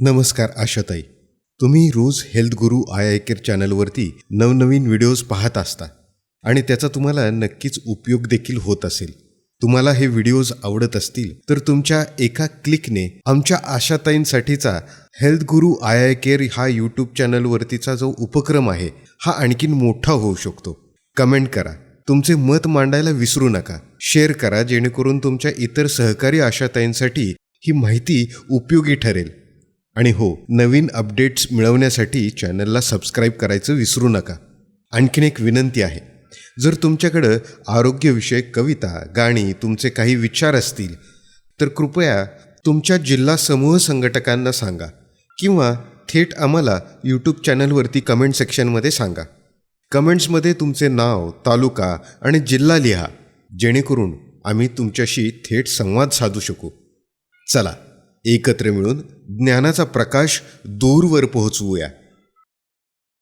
नमस्कार आशाताई. तुम्ही रोज health guru I I care चॅनलवरती नवनवीन व्हिडिओज पाहत असता आणि त्याचा तुम्हाला नक्कीच उपयोग देखील होत असेल. तुम्हाला हे व्हिडिओज आवडत असतील तर तुमच्या एका क्लिकने आमच्या आशाताईंसाठीचा health guru I I care हा यूट्यूब चॅनलवरतीचा जो उपक्रम आहे हा आणखीन मोठा होऊ शकतो. कमेंट करा. तुमचे मत मांडायला विसरू नका. शेअर करा जेणेकरून तुमच्या इतर सहकारी आशाताईंसाठी ही माहिती उपयोगी ठरेल. आणि हो नवीन अपडेट्स मिळवण्यासाठी चॅनलला सबस्क्राईब करायचं विसरू नका. आणखीन एक विनंती आहे. जर तुमच्याकडं आरोग्यविषयक कविता गाणी तुमचे काही विचार असतील तर कृपया तुमच्या जिल्हा समूह संघटकांना सांगा किंवा थेट आम्हाला यूट्यूब चॅनलवरती कमेंट सेक्शनमध्ये सांगा. कमेंट्समध्ये तुमचे नाव तालुका आणि जिल्हा लिहा. जेणेकरून आम्ही तुमच्याशी थेट संवाद साधू शकू. चला. एकत्र मिळून ज्ञानाचा प्रकाश दूरवर पोहोचवूया.